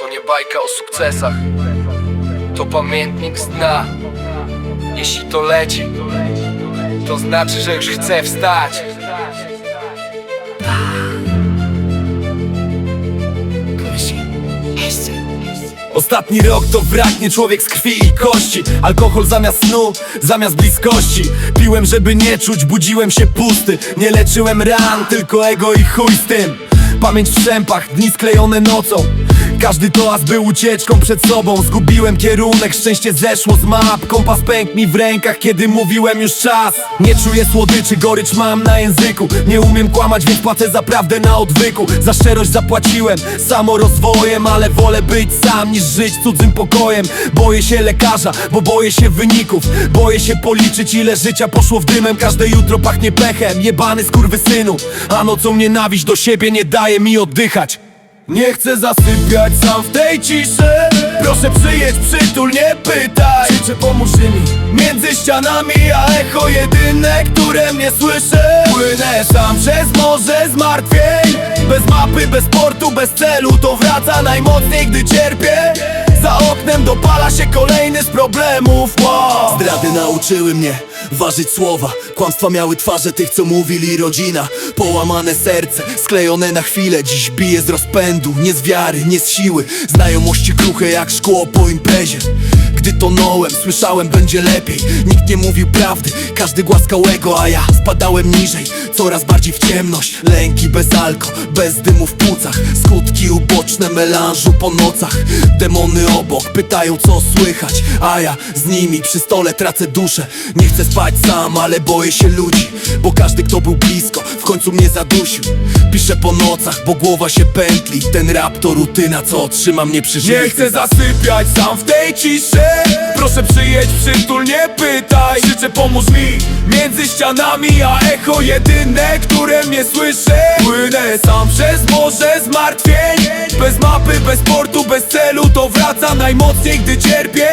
To nie bajka o sukcesach. To pamiętnik z dna. Jeśli to leci To znaczy, że już chcę wstać. Ostatni rok to wrak, nie człowiek z krwi i kości. Alkohol zamiast snu, zamiast bliskości. Piłem, żeby nie czuć, budziłem się pusty. Nie leczyłem ran, tylko ego i chuj z tym Pamięć w szępach, dni sklejone nocą każdy toast był ucieczką przed sobą. Zgubiłem kierunek, szczęście zeszło z map Kompas pękł mi w rękach, kiedy mówiłem już czas. Nie czuję słodyczy, gorycz mam na języku. Nie umiem kłamać, więc płacę za prawdę na odwyku. Za szczerość zapłaciłem samorozwojem Ale wolę być sam niż żyć cudzym pokojem. Boję się lekarza, bo boję się wyników. Boję się policzyć ile życia poszło w dymem. Każde jutro pachnie pechem, jebany skurwysynu. A nocą nienawiść do siebie nie daje mi oddychać nie chcę zasypiać sam w tej ciszy. Proszę przyjedź, przytul, nie pytaj. Krzyczę, pomóż mi Między ścianami, a echo jedyne, które mnie słyszy. Płynę sam przez morze zmartwień. Bez mapy, bez portu, bez celu. To wraca najmocniej, gdy cierpię Oknem dopala się kolejny z problemów. Wow. Zdrady nauczyły mnie ważyć słowa. Kłamstwa miały twarze tych, co mówili rodzina. Połamane serce, sklejone na chwilę. Dziś bije z rozpędu, nie z wiary, nie z siły. Znajomości kruche jak szkło po imprezie. Gdy tonąłem, słyszałem będzie lepiej. Nikt nie mówił prawdy, każdy głaskał ego A ja spadałem niżej, coraz bardziej w ciemność. Lęki bez alko, bez dymu w płucach. Skutki uboczne melanżu po nocach. Demony obok pytają co słychać A ja z nimi przy stole tracę duszę. Nie chcę spać sam, ale boję się ludzi Bo każdy kto był blisko w końcu mnie zadusił. Piszę po nocach, bo głowa się pętli. Ten rap to rutyna, co trzyma mnie przy życiu. Nie chcę zasypiać sam w tej ciszy Proszę przyjedź, przytul, nie pytaj. Życzę pomóż mi między ścianami A echo jedyne, które mnie słyszy. Płynę sam przez morze zmartwień. Bez mapy, bez portu, bez celu To wraca najmocniej, gdy cierpię.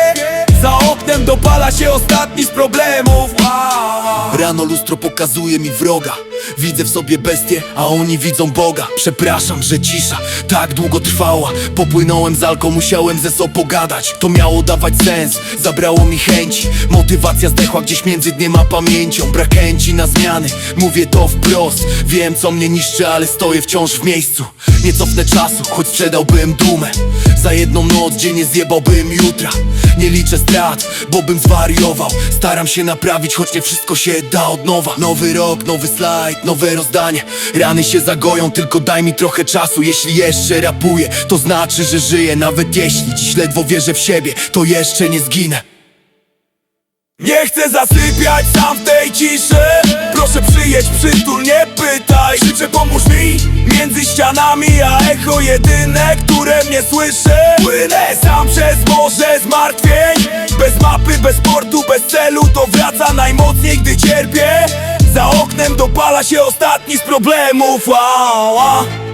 Za oknem dopala się ostatni z problemów. Wow. Lustro pokazuje mi wroga. Widzę w sobie bestię, a oni widzą Boga. Przepraszam, że cisza tak długo trwała. Popłynąłem z alką, musiałem ze sobą pogadać. To miało dawać sens, zabrało mi chęci. Motywacja zdechła gdzieś między dniem a pamięcią. Brak chęci na zmiany, mówię to wprost. Wiem co mnie niszczy, ale stoję wciąż w miejscu. Nie cofnę czasu, choć sprzedałbym dumę. Za jedną noc, gdzie nie zjebałbym jutra. Nie liczę strat, bo bym zwariował. Staram się naprawić, choć nie wszystko się da od nowa. Nowy rok, nowy slajd, nowe rozdanie. Rany się zagoją, tylko daj mi trochę czasu. Jeśli jeszcze rapuję, to znaczy, że żyję. Nawet jeśli dziś ledwo wierzę w siebie, to jeszcze nie zginę. Nie chcę zasypiać sam w tej ciszy. Proszę przyjedź, przytul, nie pytaj. Życzę pomóż mi między ścianami A echo jedyne, które mnie słyszy. Płynę sam przez morze zmartwień. Bez mapy, bez portu, bez celu To wraca najmocniej, gdy cierpię Za oknem dopala się ostatni z problemów wow, wow.